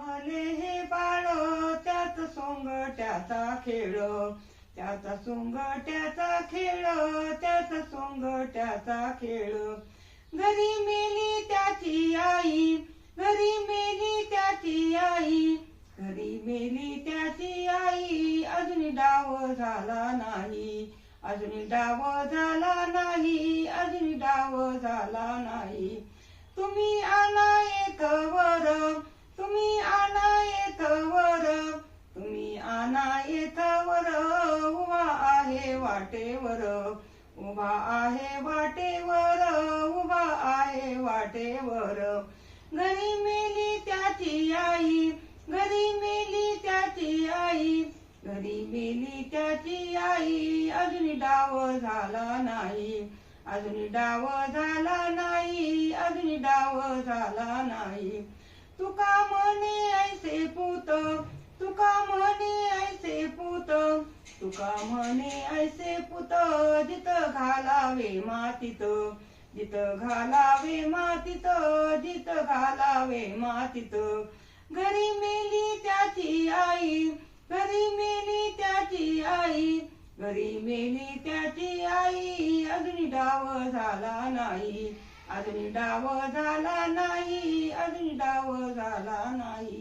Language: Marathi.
जन्मले हे बाळ त्यात सोंगट्याचा खेळ. त्याचा सोंगट्याचा खेळ त्याचा सोंगट्याचा खेळ. घरी मेली त्याची आई घरी मेली त्याची आई. घरी मेली त्याची आई अजून डाव झाला नाही. अजून डाव झाला नाही अजून डाव झाला नाही. तुम्ही आला एक आहे वाटेवर उभा आहे वाटेवर उभा आहे वाटेवर. घरी मेली त्याची आई घरी मेली त्याची आई घरी मेली त्याची आई. अजून डाव झाला नाही अजून डाव झाला नाही अजून डाव झाला नाही. तुका म्हणे ऐसे पूत तुका म्हणे ऐसे पूत तुका म्हणे ऐसे पुत जिथं घालावे मातीत जिथं घालावे मातीत जिथं घालावे मातीत. घरी मेली त्याची आई घरी मेली त्याची आई घरी मेली त्याची आई अजून डाव झाला नाही अजून डाव झाला नाही अजून डाव झाला नाही.